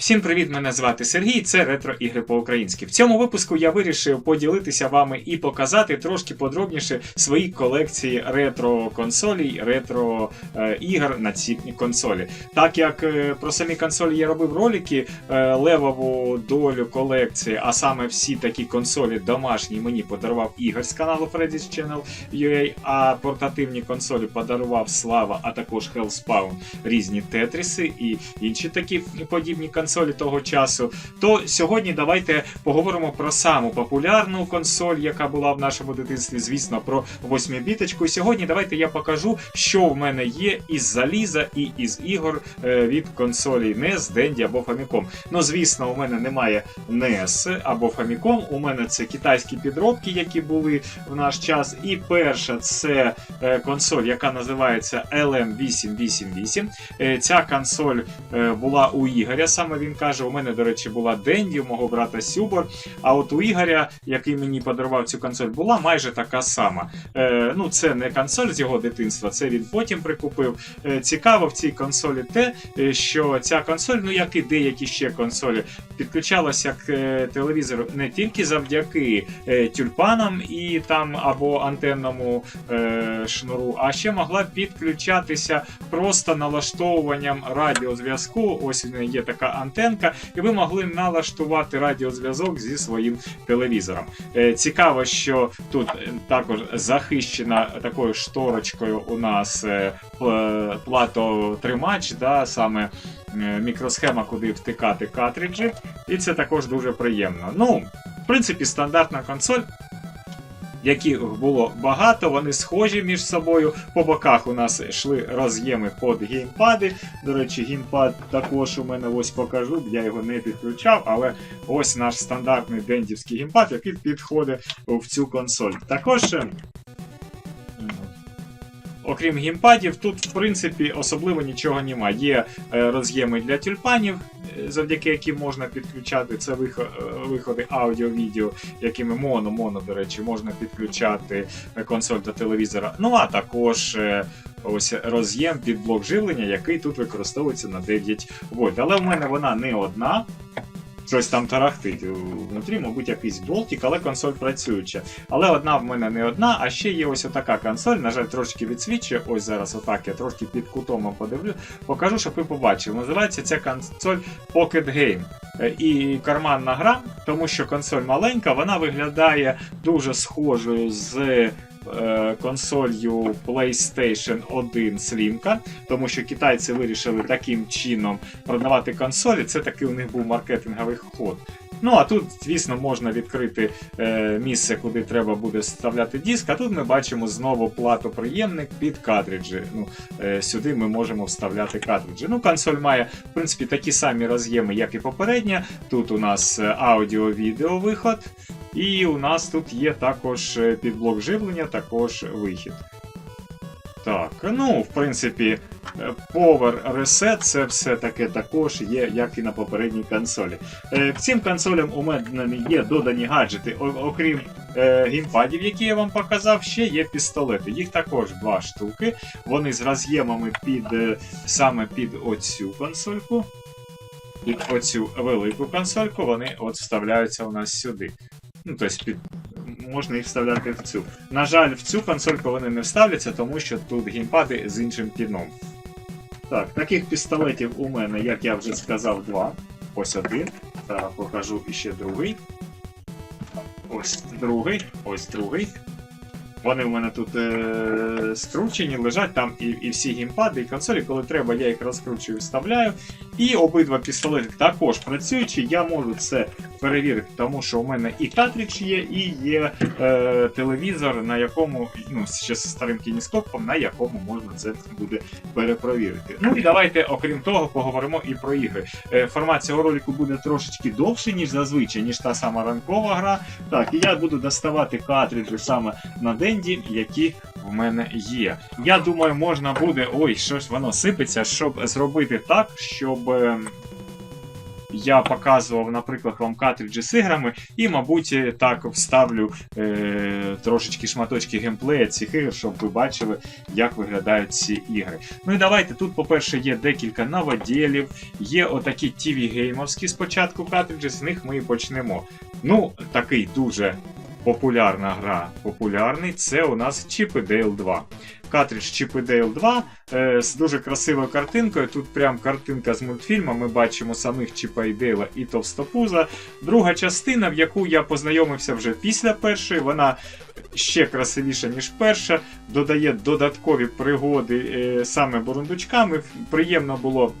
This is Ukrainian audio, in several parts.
Всім привіт! Мене звати Сергій. Це ретро ігри по-українськи. В цьому випуску я вирішив поділитися вами і показати трошки подробніше свої колекції ретро консолей, ретро е, ігор на ці консолі. Так як е, про самі консолі я робив ролики, е, левову долю колекції, а саме всі такі консолі домашні мені подарував ігор з каналу Freddy's Channel UA, а портативні консолі подарував Слава, а також Hellspawn, різні тетріси і інші такі подібні консолі того часу. То сьогодні давайте поговоримо про саму популярну консоль, яка була в нашому дитинстві, звісно, про 8-біточку. І сьогодні давайте я покажу, що в мене є із заліза і із ігор е, від консолі NES, Dendy або Famicom. Ну, звісно, у мене немає NES або Famicom, у мене це китайські підробки, які були в наш час. І перша це е, консоль, яка називається LM888. Е, Ця консоль була у Ігоря, саме він каже. У мене, до речі, була Денді, у мого брата Сюбор. А от у Ігоря, який мені подарував цю консоль, була майже така сама. Е, ну, це не консоль з його дитинства, це він потім прикупив. Е, цікаво в цій консолі те, е, що ця консоль, ну як і деякі ще консолі, підключалася к е, телевізору не тільки завдяки е, тюльпанам і там або антенному е, шнуру, а ще могла підключатися просто налаштовуванням радіозв'язку. Ось є така антенка, і ви могли налаштувати радіозв'язок зі своїм телевізором. Е, Цікаво, що тут е, також захищена такою шторочкою у нас е, платотримач, да, саме мікросхема, куди втикати картриджі, і це також дуже приємно. Ну, в принципі, стандартна консоль. Яких було багато, вони схожі між собою. По боках у нас йшли роз'єми під геймпади. До речі, геймпад також у мене ось покажу. Я його не підключав, але ось наш стандартний дендівський геймпад, який підходить в цю консоль. Також. е, Окрім геймпадів, тут в принципі особливо нічого немає. Є е, роз'єми для тюльпанів, завдяки яким можна підключати це е, виходи аудіо-відео, якими моно, моно, до речі, можна підключати е, консоль до телевізора. Ну а також е, ось роз'єм під блок живлення, який тут використовується на 9 вольт. Але в мене вона не одна. Щось там тарахтить внутрі, мабуть, якийсь болтик, але консоль працююча. Але одна в мене не одна, а ще є ось така консоль, на жаль, трошки відсвічує. Ось зараз отак я трошки під кутом подивлю. Покажу, щоб ви побачили. Називається ця консоль Pocket Game. Е, І карманна гра, тому що консоль маленька, вона виглядає дуже схожою з. Е, Консолью PlayStation 1 Slim, тому що китайці вирішили таким чином продавати консолі. Це такий у них був маркетинговий ход. Ну а тут, звісно, можна відкрити е, місце, куди треба буде вставляти диск. А тут ми бачимо знову платоприємник під картриджі. Ну, е, сюди ми можемо вставляти картриджі. Ну, консоль має, в принципі, такі самі роз'єми, як і попередня. Тут у нас е, аудіо-відео виход. І у нас тут є також е, під блок живлення, також вихід. Так, ну, в принципі, е, Power Reset це все таке також є, як і на попередній консолі. Е, К цим консолям у мене є додані гаджети, окрім геймпадів, які я вам показав, ще є пістолети. Їх також два штуки. Вони з роз'ємами під саме під оцю консольку. Під оцю велику консольку вони от вставляються у нас сюди. Ну, тобто під. Можна їх вставляти в цю. На жаль, в цю консольку вони не вставляться, тому що тут геймпади з іншим піном. Так, таких пістолетів у мене, як я вже сказав, два. Ось один. Зараз покажу іще другий. Ось другий, ось другий. Вони в мене тут е- скручені, лежать там і, і всі геймпади, і консолі, коли треба, я їх розкручую, вставляю. І обидва пістолети також працюючі. Я можу це перевірити, тому що у мене і картридж є, і є е, телевізор, на якому, ну, ще з старим кініскопом, на якому можна це буде перепровірити. Ну і давайте, окрім того, поговоримо і про ігри. Е, формат цього ролику буде трошечки довший, ніж зазвичай, ніж та сама ранкова гра. Так, і я буду доставати картриджі саме на денді, які в мене є. Я думаю, можна буде. Ой, щось воно сипеться, щоб зробити так, щоб. Я показував, наприклад, вам картриджі з іграми, і, мабуть, е, так вставлю е, трошечки шматочки геймплея цих ігор, щоб ви бачили, як виглядають ці ігри. Ну і давайте тут, по-перше, є декілька новоділів, є отакі TV геймовські спочатку картриджі, з них ми і почнемо. Ну, такий дуже популярна гра, популярний, це у нас Chip and Dale 2. Картридж Chip і Dale 2 е, з дуже красивою картинкою. Тут прям картинка з мультфільму. Ми бачимо самих Чіпа і Дейла і Товстопуза. Друга частина, в яку я познайомився вже після першої, вона ще красивіша, ніж перша, додає додаткові пригоди е, саме бурундучками. Приємно було.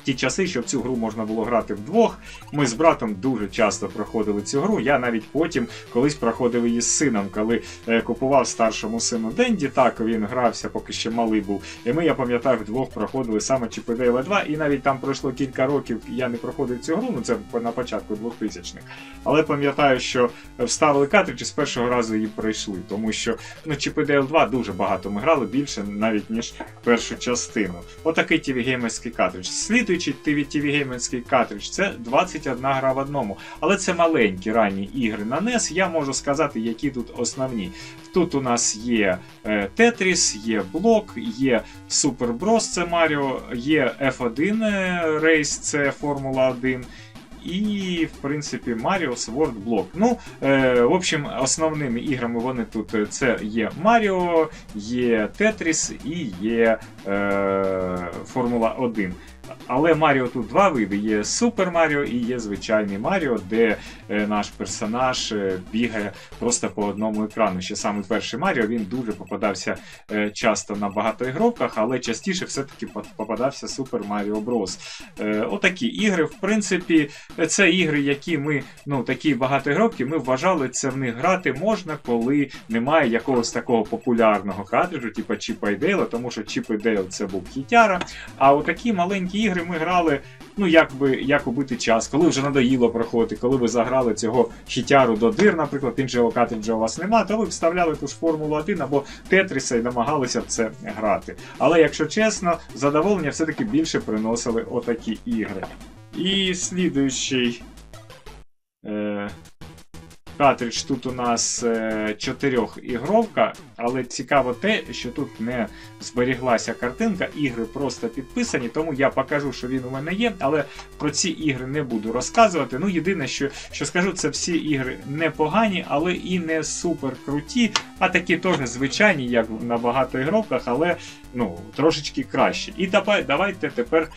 В Ті часи, що в цю гру можна було грати вдвох. Ми з братом дуже часто проходили цю гру. Я навіть потім колись проходив її з сином, коли е, купував старшому сину Денді. Так він грався, поки ще малий був. І ми, я пам'ятаю, вдвох проходили саме Чіпедейла 2, і навіть там пройшло кілька років. Я не проходив цю гру, ну це на початку 2000-х. Але пам'ятаю, що вставили картридж і з першого разу її пройшли, тому що ну, Чіпедейл 2 дуже багато ми грали, більше навіть ніж першу частину. Отакий TV геймерський картридж. Слідуючий TV, TV геймерський картридж це 21 гра в одному. Але це маленькі ранні ігри на NES. Я можу сказати, які тут основні. Тут у нас є е, Tetris, є Блок, є Super Bros. Це Маріо, є F1 е, Race, це Формула 1. І, в принципі, Mario Sword Block. Ну, е, в общем, основними іграми вони тут е, це є Mario, є Tetris і є е, Формула 1. Але Маріо тут два види: є Супер Маріо і є звичайний Маріо, де е, наш персонаж е, бігає просто по одному екрану. Ще саме перший Маріо він дуже попадався е, часто на багатоігровках, але частіше все-таки попадався Супер Маріо Брос. Отакі ігри, в принципі, це ігри, які ми, ну такі багатоігровки, ми вважали, це в них грати можна, коли немає якогось такого популярного картриджу, типу Чіпа і Дейла, тому що Чіп і Дейл це був хітяра. А у такі маленькі ігри ми грали, ну як би як убити час, коли вже надоїло проходити, коли ви заграли цього хітяру до дир, наприклад, іншого вже у вас нема, то ви вставляли ту ж Формулу 1 або Тетріса і намагалися це грати. Але якщо чесно, задоволення все-таки більше приносили отакі ігри. І слідуючий картридж тут у нас е, чотирьохігровка, але цікаво те, що тут не зберіглася картинка, ігри просто підписані, тому я покажу, що він у мене є, але про ці ігри не буду розказувати. Ну, єдине, що, що скажу, це всі ігри непогані, але і не супер круті, а такі теж звичайні, як на багатоігровках, але ну, трошечки краще. І давай, давайте тепер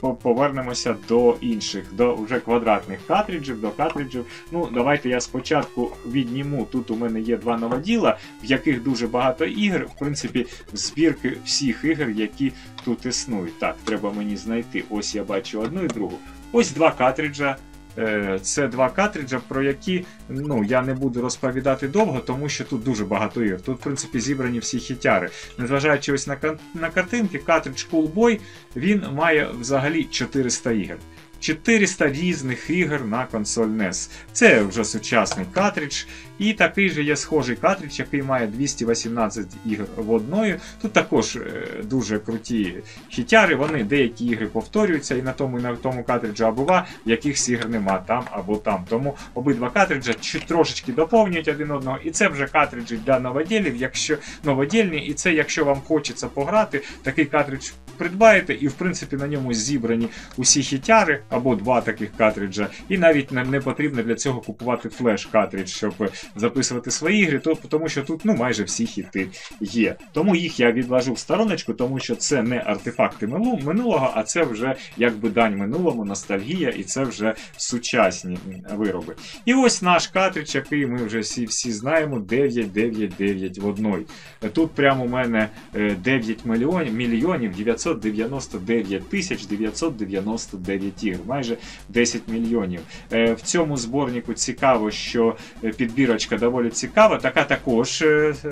повернемося до інших, до вже квадратних картриджів, до картриджів. Ну, давайте я спочатку відніму. Тут у мене є два новоділа, в яких дуже багато ігр. В принципі, збірки всіх ігор, які тут існують. Так, треба мені знайти. Ось я бачу одну і другу. Ось два картриджа. Е, Це два картриджа, про які ну, я не буду розповідати довго, тому що тут дуже багато ігор. Тут, в принципі, зібрані всі хітяри. Незважаючи ось на, на картинки, картридж Cool Boy, він має взагалі 400 ігор. 400 різних ігор на консоль NES. Це вже сучасний картридж. І такий же є схожий картридж, який має 218 ігор в одною. Тут також е, дуже круті хітяри. Вони деякі ігри повторюються, і на тому, і на тому картриджі або в якихось ігр нема там або там. Тому обидва картриджа трошечки доповнюють один одного. І це вже картриджі для новоділів, якщо новодільні, і це, якщо вам хочеться пограти, такий картридж придбаєте, і в принципі на ньому зібрані усі хітяри або два таких картриджа. І навіть не потрібно для цього купувати флеш-картридж, щоб записувати свої ігри, то, тому що тут ну, майже всі хіти є. Тому їх я відложу в стороночку, тому що це не артефакти минулого, а це вже якби дань минулому, ностальгія, і це вже сучасні вироби. І ось наш картридж, який ми вже всі, всі знаємо, 999 в одной. Тут прямо у мене е, 9 мільйонів, мільйонів 999 тисяч 999 ігр, майже 10 мільйонів. Е, В цьому зборнику цікаво, що е, підбірочка доволі цікава. Така також е, е,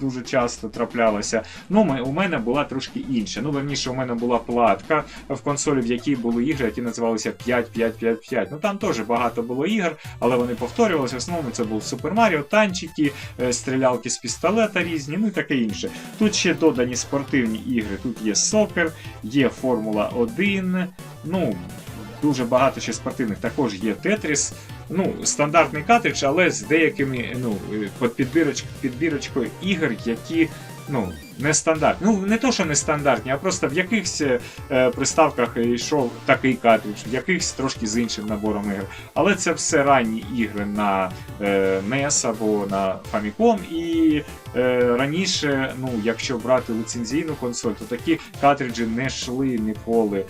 дуже часто траплялася. Ну, у мене була трошки інша. Ну, верніше, у мене була платка в консолі, в якій були ігри, які називалися 5, 5, 5, 5. Ну там теж багато було ігор, але вони повторювалися. В основному це був Супер Маріо, танчики, е, стрілялки з пістолета різні, ну і таке інше. Тут ще додані спортивні ігри. Тут є Сокер, є Формула 1. Ну, дуже багато ще спортивних. Також є Тетріс. Ну, стандартний картридж, але з деякими ну, під підбіроч, підбірочкою ігор, які ну, не стандартні. Ну, не то, що не стандартні, а просто в якихось е, приставках йшов такий картридж, в якихось трошки з іншим набором ігор. Але це все ранні ігри на е, NES або на Famicom. І е, раніше, ну, якщо брати лицензійну консоль, то такі картриджі не йшли ніколи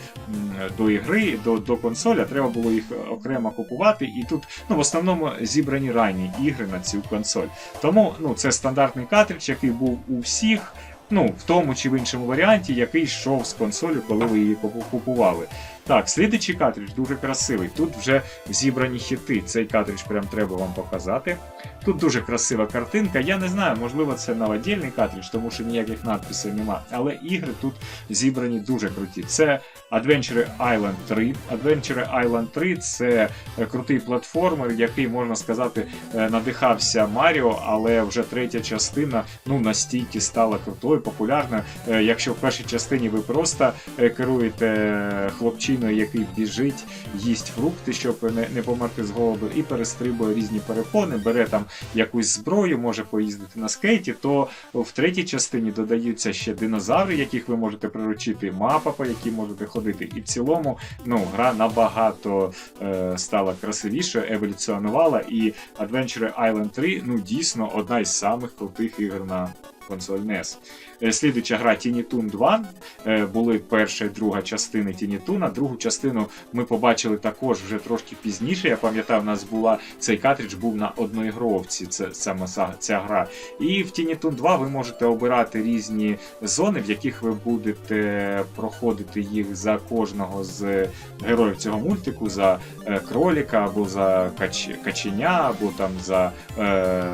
до ігри, до, до консолі, а треба було їх окремо купувати. І тут ну, в основному зібрані ранні ігри на цю консоль. Тому ну, це стандартний картридж, який був у всіх. Ну, в тому чи в іншому варіанті, який йшов з консолі, коли ви її купу- купували. Так, слідуючий картридж дуже красивий. Тут вже зібрані хіти. Цей картридж прям треба вам показати. Тут дуже красива картинка. Я не знаю, можливо, це новодільний картридж, тому що ніяких надписів нема. Але ігри тут зібрані дуже круті. Це Adventure Island 3. Adventure Island 3 це е, крутий платформер, який, можна сказати, е, надихався Маріо, але вже третя частина ну, настільки стала крутою, популярною. Е, Якщо в першій частині ви просто керуєте е, хлопчиною, який біжить, їсть фрукти, щоб не, не померти з голоду, і перестрибує різні перепони, бере там якусь зброю, може поїздити на скейті, то в третій частині додаються ще динозаври, яких ви можете приручити, мапа, по якій можете ходити. І в цілому ну, гра набагато е, стала красивішою, еволюціонувала, і Adventure Island 3 ну, дійсно одна із самих крутих ігор на консоль NES. Е, Слідуюча гра Tiny Toon 2. Е, Були перша і друга частини Tiny Toon. Другу частину ми побачили також вже трошки пізніше. Я пам'ятаю, у нас була цей картридж був на одноігровці. Це саме ця, гра. І в Tiny Toon 2 ви можете обирати різні зони, в яких ви будете проходити їх за кожного з героїв цього мультику, за е, кроліка або за кач... каченя, або там за. Е...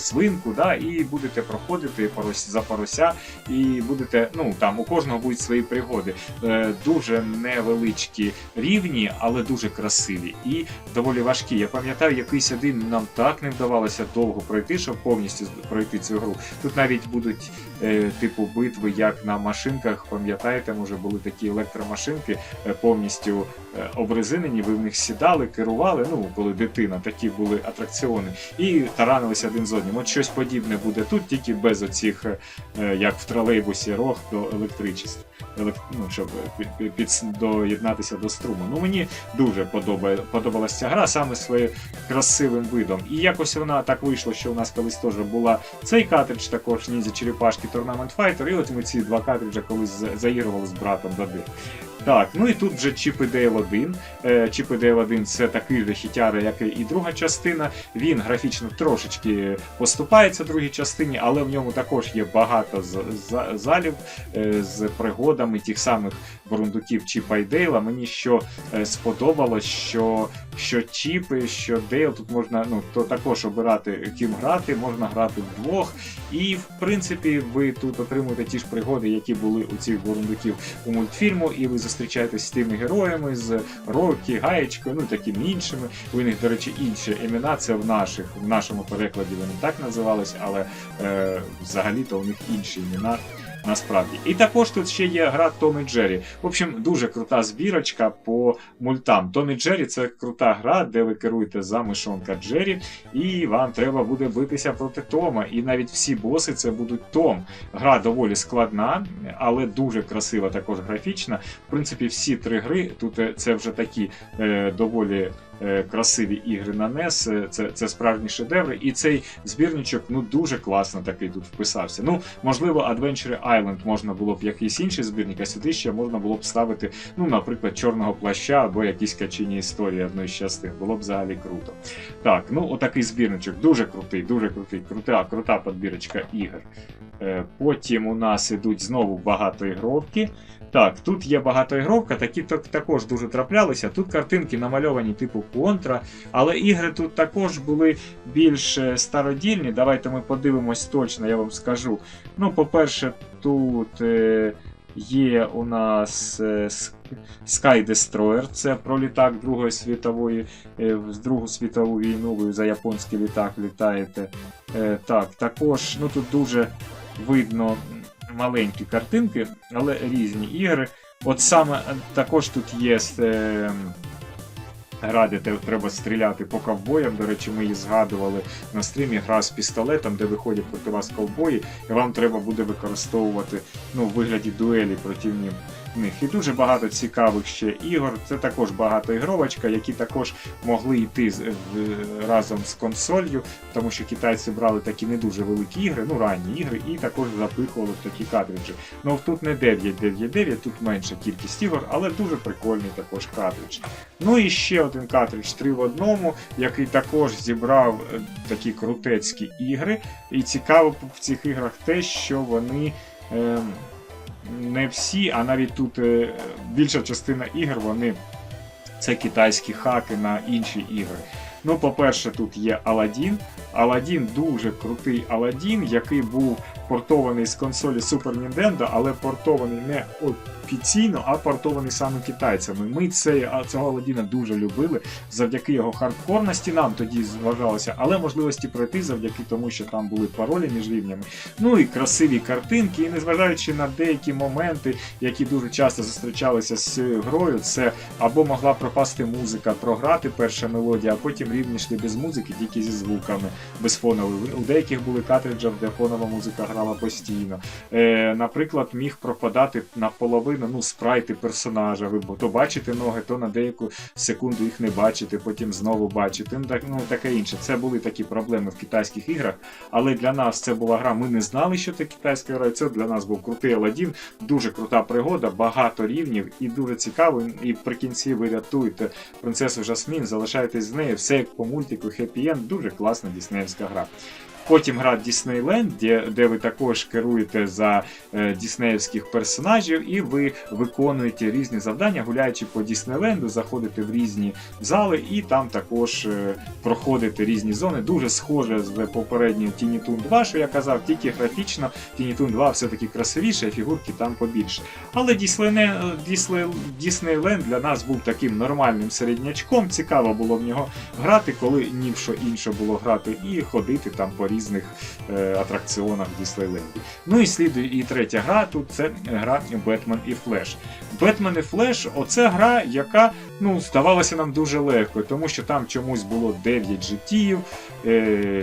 Свинку, да, і будете проходити за порося, і будете, ну там у кожного будуть свої пригоди. Е, дуже невеличкі рівні, але дуже красиві і доволі важкі. Я пам'ятаю, якийсь один нам так не вдавалося довго пройти, щоб повністю пройти цю гру. Тут навіть будуть е, типу битви, як на машинках. Пам'ятаєте, може були такі електромашинки е, повністю обрезинені. Ви в них сідали, керували. Ну коли дитина, такі були атракціони, і таранилися один з одним. От щось подібне буде тут, тільки без оцих, е, як в тролейбусі, рог до електричества. Елек... Ну, щоб під, доєднатися до струму. Ну мені дуже подобає, подобалася ця гра саме своїм красивим видом. І якось вона так вийшло, що у нас колись теж була цей картридж, також Ніндзя Черепашки Tournament Fighter, і от ми ці два картриджа колись за- заігрували з братом Дади. Так, ну і тут вже Chip і Dale 1. Е, Chip і Dale 1 це такий же хітяра, як і друга частина. Він графічно трошечки поступається другій частині, але в ньому також є багато залів е, з пригодами тих самих бурундуків Чіпа і Дейла. Мені що е, сподобалось, що, що Чіпи, що Дейл, тут можна ну, то також обирати ким грати, можна грати вдвох. І в принципі ви тут отримуєте ті ж пригоди, які були у цих бурундуків у мультфільму, і ви зустрічаєтесь з тими героями, з Рокі, Гаєчкою, ну такими іншими. У них, до речі, інші імена. Це в наших, в нашому перекладі вони так називались, але е, взагалі-то у них інші імена. Насправді. І також тут ще є гра Том і Джері. В общем, дуже крута збірочка по мультам. Том і Джері це крута гра, де ви керуєте за мишонка Джері, і вам треба буде битися проти Тома. І навіть всі боси це будуть Том. Гра доволі складна, але дуже красива, також графічна. В принципі, всі три гри тут е, це вже такі е, доволі. Е, Красиві ігри на NES, е, це, це справжні шедеври, і цей збірничок ну дуже класно такий тут вписався. Ну, можливо, Adventure Island можна було б якийсь інший збірник, а сюди ще можна було б ставити, ну, наприклад, чорного плаща або якісь качині історії одної з частин. Було б взагалі круто. Так, ну отакий збірничок, дуже крутий, дуже крутий, крута, крута подбірочка ігор. Е, Потім у нас ідуть знову багатоігровки. Так, тут є багатоігровка, такі так- також дуже траплялися. Тут картинки намальовані типу контра, але ігри тут також були більш е, стародільні. Давайте ми подивимось точно, я вам скажу. Ну, по-перше, тут е, є у нас е, Sky Destroyer, це про літак Другої світової, е, в Другу світову війну, ви за японський літак літаєте. Е, так, також ну, тут дуже видно маленькі картинки, але різні ігри. От саме е, також тут є е, гра, де треба стріляти по ковбоям. До речі, ми її згадували на стрімі. Гра з пістолетом, де виходять проти вас ковбої, і вам треба буде використовувати ну, в вигляді дуелі проти них. І дуже багато цікавих ще ігор. Це також багатоігровочка, які також могли йти разом з консолью, тому що китайці брали такі не дуже великі ігри, ну ранні ігри, і також запихували в такі картриджі. Ну тут не 999, тут менша кількість ігор, але дуже прикольний також картридж. Ну і ще один картридж 3 в одному, який також зібрав е, такі крутецькі ігри. І цікаво в цих іграх те, що вони. ем, не всі, а навіть тут е, більша частина ігор, вони це китайські хаки на інші ігри. Ну, по-перше, тут є Aladdin. Aladdin дуже крутий Aladdin, який був портований з консолі Super Nintendo, але портований не офіційно, а портований саме китайцями. Ми цей, цього Aladdin дуже любили завдяки його хардкорності. Нам тоді зважалося, але можливості пройти завдяки тому, що там були паролі між рівнями. Ну і красиві картинки, і незважаючи на деякі моменти, які дуже часто зустрічалися з грою, це або могла пропасти музика, програти перша мелодія, а потім рівні йшли без музики, тільки зі звуками, без фонової. У деяких були картриджах, де фонова музика грала постійно. Е, наприклад, міг пропадати наполовину ну, спрайти персонажа. Ви то бачите ноги, то на деяку секунду їх не бачите, потім знову бачите. Ну, ну таке інше. Це були такі проблеми в китайських іграх. Але для нас це була гра. Ми не знали, що це китайська гра. Це для нас був крутий Аладдін, дуже крута пригода, багато рівнів і дуже цікаво. І при кінці ви рятуєте принцесу Жасмін, залишаєтесь з нею, все як по мультику, Happy End, дуже класна діснеївська гра. Потім гра Діснейленд, де, де ви також керуєте за е, діснеївських персонажів, і ви виконуєте різні завдання, гуляючи по Діснейленду, заходите в різні зали, і там також е, проходите різні зони. Дуже схоже з попередньою Tiny Toon 2, що я казав, тільки графічно Tiny Toon 2 все-таки красивіше, а фігурки там побільше. Але Діснейленд для нас був таким нормальним середнячком. Цікаво було в нього грати, коли ні в що інше було грати, і ходити там по різних е, атракціонах в Ну і слідує і третя гра. Тут це гра Бетмен і Флеш. Бетмен і Флеш оце гра, яка ну, здавалася нам дуже легкою, тому що там чомусь було 9 життів,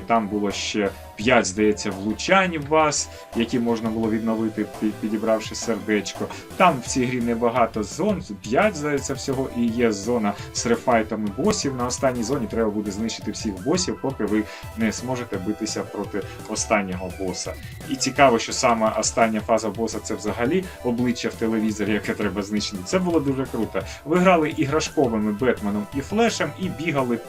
там було ще 5, здається, влучань вас, які можна було відновити, пі- підібравши сердечко. Там в цій грі небагато зон, 5, здається, всього, і є зона з рефайтами босів. На останній зоні треба буде знищити всіх босів, поки ви не зможете битися проти останнього боса. І цікаво, що саме остання фаза боса це взагалі обличчя в телевізорі, яке треба знищити. Це було дуже круто. Ви грали іграшковими Бетменом і Флешем і бігали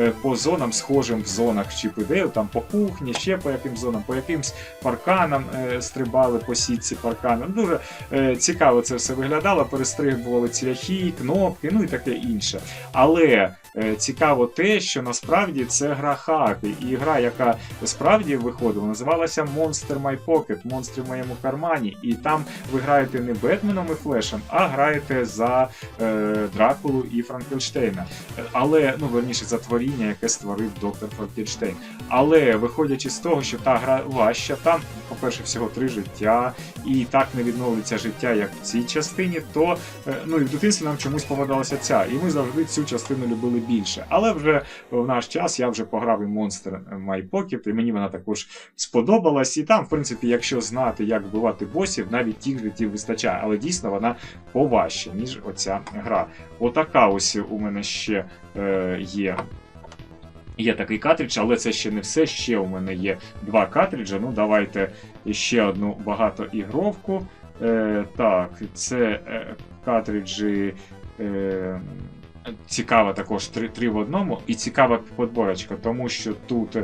е, по зонам, схожим в зонах Чіп і там по кухні, ще по яким зонам, по якимсь парканам е, стрибали по сітці парканам. Дуже е, цікаво це все виглядало. Перестрибували цвяхи, кнопки, ну і таке інше. Але цікаво те, що насправді це гра хаки, і гра, яка справді виходила, називалася Monster My Pocket, монстри в моєму кармані. І там ви граєте не Бетменом і Флешем, а граєте за е, Дракулу і Франкенштейна. Е, Але, ну верніше, за творіння, яке створив доктор Франкенштейн. Але виходячи з того, що та гра важча, там, по-перше, всього три життя, і так не відновлюється життя, як в цій частині, то е, ну і в дитинстві нам чомусь попадалася ця. І ми завжди цю частину любили більше. Але вже в наш час я вже пограв і Monster My Pocket, і мені вона також сподобалась. І там, в принципі, якщо знати, як вбивати босів, навіть тих життів вистачає. Але дійсно вона поважча, ніж оця гра. Отака ось у мене ще е, є. Є такий картридж, але це ще не все. Ще у мене є два картриджа. Ну, давайте ще одну багатоігровку. Е, так, це е, картриджі. Е, цікава також три, три в одному, і цікава подборочка, тому що тут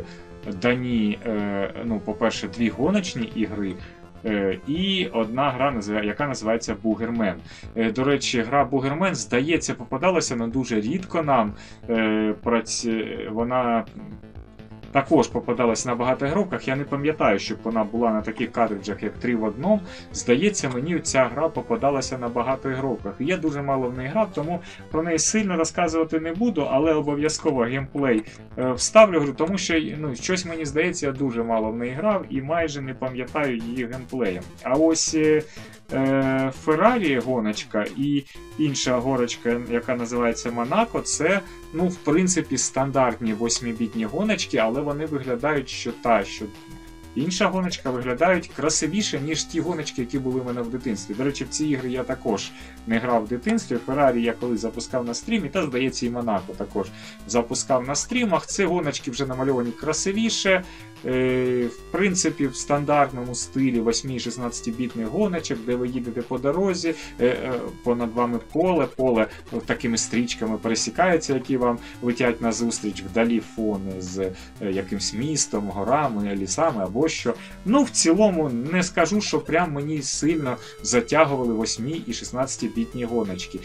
дані, е, ну, по-перше, дві гоночні ігри. е, І одна гра, яка називається Бугермен. Е, До речі, гра Бугермен, здається, попадалася на дуже рідко нам. Е, Вона також попадалась на багатоігровках. Я не пам'ятаю, щоб вона була на таких картриджах, як 3 в одному. Здається, мені ця гра попадалася на багатоігровках. І Я дуже мало в неї грав, тому про неї сильно розказувати не буду, але обов'язково геймплей е, вставлю гру, тому що ну, щось мені здається, я дуже мало в неї грав і майже не пам'ятаю її геймплеєм. А ось е, е, Феррарі гоночка і інша горочка, яка називається Монако, це, ну, в принципі, стандартні 8-бітні гоночки, але вони виглядають що та, що інша гоночка виглядають красивіше, ніж ті гоночки, які були в мене в дитинстві. До речі, в ці ігри я також не грав в дитинстві. Феррарі я колись запускав на стрімі, та здається, і Монако також запускав на стрімах. Ці гоночки вже намальовані красивіше. Е, в принципі, в стандартному стилі 8-16-бітних гоночок, де ви їдете по дорозі, е, е, понад вами поле, поле такими стрічками пересікається, які вам летять назустріч, вдалі фони з якимсь містом, горами, лісами або що. Ну, в цілому, не скажу, що прям мені сильно затягували 8 і 16-бітні гоночки.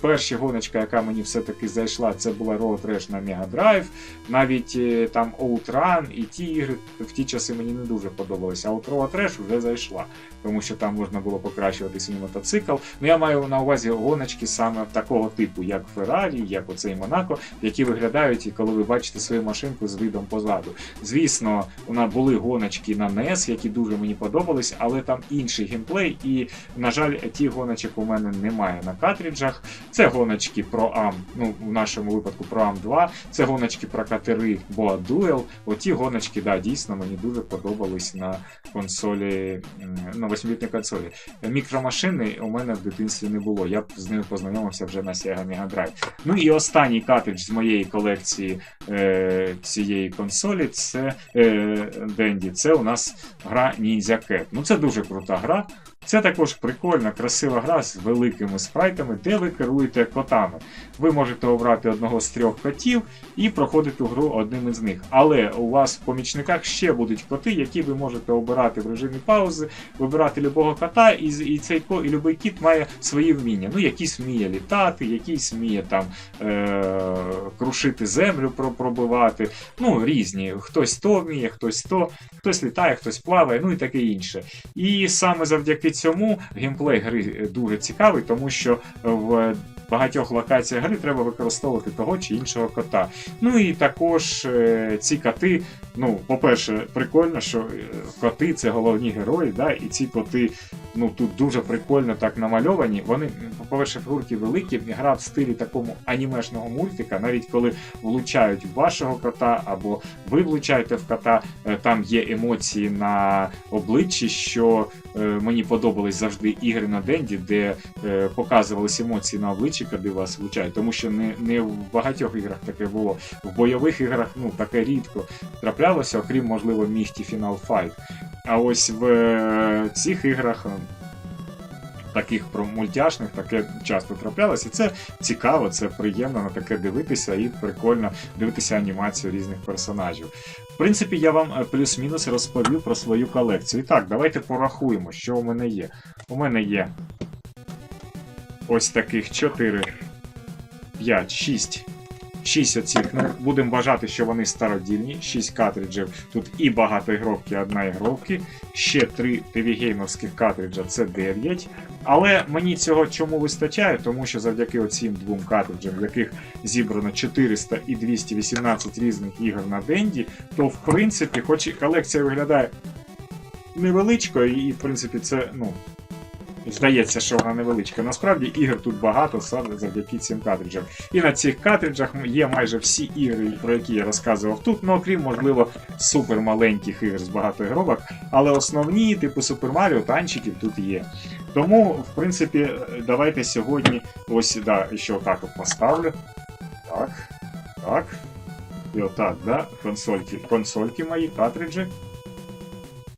Перша гоночка, яка мені все-таки зайшла, це була Road Rash на Mega Drive. Навіть там Outrun і ті ігри в ті часи мені не дуже подобалися. А от Road Rash вже зайшла, тому що там можна було покращувати свій мотоцикл. Ну я маю на увазі гоночки саме такого типу, як Ferrari, як оцей Монако, які виглядають, коли ви бачите свою машинку з видом позаду. Звісно, у нас були гоночки на NES, які дуже мені подобались, але там інший геймплей, і, на жаль, ті гоночок у мене немає на картриджах. Це гоночки про AM, ну в нашому випадку про AM 2, це гоночки про катери Boa Duel. Оті гоночки, да, дійсно мені дуже подобались на консолі, на 8-бітній консолі. Мікромашини у мене в дитинстві не було. Я з ними познайомився вже на Sega Mega Drive. Ну і останній картридж з моєї колекції е, цієї консолі це е, Денді. Це у нас гра Ninja Cat. Ну це дуже крута гра. Це також прикольна, красива гра з великими спрайтами, де ви керуєте котами. Ви можете обрати одного з трьох котів і проходити гру одним із них. Але у вас в помічниках ще будуть коти, які ви можете обирати в режимі паузи, вибирати любого кота, і, і цей і любий кіт має свої вміння. Ну, якийсь вміє літати, якийсь вміє там е- крушити землю, пробивати. Ну, різні. Хтось то вміє, хтось то, хтось літає, хтось плаває, ну і таке інше. І саме завдяки цьому геймплей гри е, дуже цікавий, тому що в багатьох локаціях гри треба використовувати того чи іншого кота. Ну і також е, ці коти, ну, по-перше, прикольно, що е, коти це головні герої, да, і ці коти ну, тут дуже прикольно так намальовані. Вони, по-перше, фігурки великі, гра в стилі такому анімешного мультика, навіть коли влучають в вашого кота або ви влучаєте в кота, е, там є емоції на обличчі, що е, мені подобались завжди ігри на Денді, де показувались емоції на обличчі, коли вас влучають, тому що не, не в багатьох іграх таке було. В бойових іграх ну, таке рідко траплялося, окрім, можливо, міхті Final Fight. А ось в е, цих іграх. е, Таких про мультяшних таке часто траплялося. І це цікаво, це приємно на таке дивитися і прикольно дивитися анімацію різних персонажів. В принципі, я вам е, плюс-мінус розповів про свою колекцію. І так, давайте порахуємо, що у мене є. У мене є ось таких 4, 5, 6. 6 оцих. Ну, будемо вважати, що вони стародільні. 6 картриджів. Тут і багато ігровки, і одна ігровки. Ще 3 TV-геймовських картриджа це 9. Але мені цього чому вистачає, тому що завдяки оцім двом картриджам, в яких зібрано 400 і 218 різних ігор на Денді, то в принципі, хоч і колекція виглядає невеличкою, і в принципі це, ну. Здається, що вона невеличка. Насправді ігор тут багато саме завдяки цим картриджам. І на цих картриджах є майже всі ігри, про які я розказував тут, ну окрім, можливо, супер маленьких ігор з багато ігровок, але основні, типу Super Mario, танчиків тут є. Тому, в принципі, давайте сьогодні ось да, ще отак от поставлю. Так. Так. І отак, да, консольки, консольки мої, картриджі.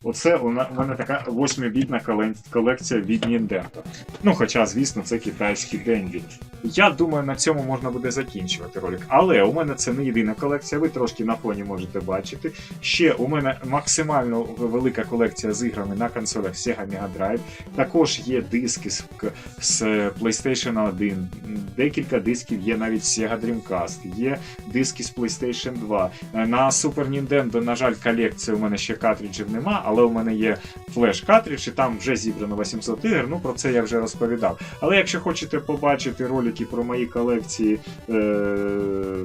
Оце у мене така 8-бітна колен- колекція від Nintendo. Ну, хоча, звісно, це китайські денді. Я думаю, на цьому можна буде закінчувати ролик. Але у мене це не єдина колекція, ви трошки на фоні можете бачити. Ще у мене максимально велика колекція з іграми на консолях Sega Mega Drive. Також є диски з, з PlayStation 1, декілька дисків є навіть Sega Dreamcast, є диски з PlayStation 2. Е, На Super Nintendo, на жаль, колекції у мене ще картриджів нема, але у мене є флеш картридж, і там вже зібрано 800 ігор. Ну про це я вже розповідав. Але якщо хочете побачити ролики про мої колекції е,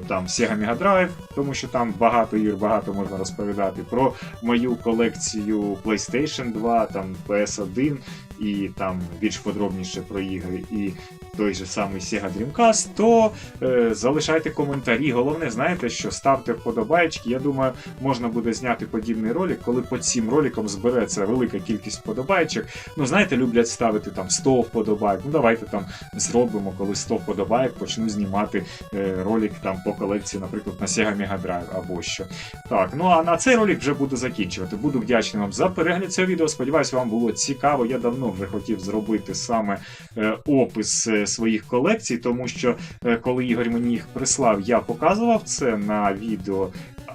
там Sega Mega Drive, тому що там багато ігор, багато можна розповідати, про мою колекцію PlayStation 2, там PS1 і там більш подробніше про ігри і той же самий Sega Dreamcast, то е, залишайте коментарі. Головне, знаєте, що ставте вподобайки. Я думаю, можна буде зняти подібний ролик, коли по цим роликам збереться велика кількість вподобайчик. Ну, знаєте, люблять ставити там 100 вподобайк. Ну, давайте там зробимо, коли 100 вподобайк, почну знімати е, ролик там по колекції, наприклад, на Sega Mega Drive або що. Так, ну а на цей ролик вже буду закінчувати. Буду вдячний вам за перегляд цього відео. Сподіваюсь, вам було цікаво. Я давно вже хотів зробити саме е, опис е, своїх колекцій, тому що е, коли Ігор мені їх прислав, я показував це на відео.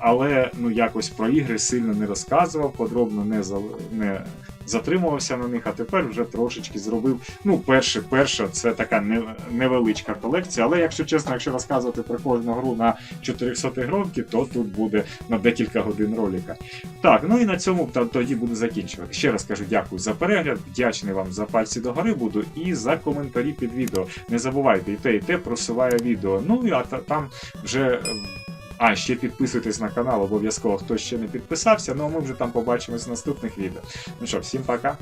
Але ну якось про ігри сильно не розказував, подробно не, не затримувався на них, а тепер вже трошечки зробив. Ну, перше, перша це така невеличка колекція. Але якщо чесно, якщо розказувати про кожну гру на 400 ігровки, то тут буде на декілька годин ролика. Так, ну і на цьому тоді буду закінчувати. Ще раз кажу дякую за перегляд, вдячний вам за пальці догори буду і за коментарі під відео. Не забувайте, і те, і те просуває відео. Ну і а та, там вже. А, ще підписуйтесь на канал, обов'язково хто ще не підписався. Ну а ми вже там побачимось в наступних відео. Ну що, всім пока.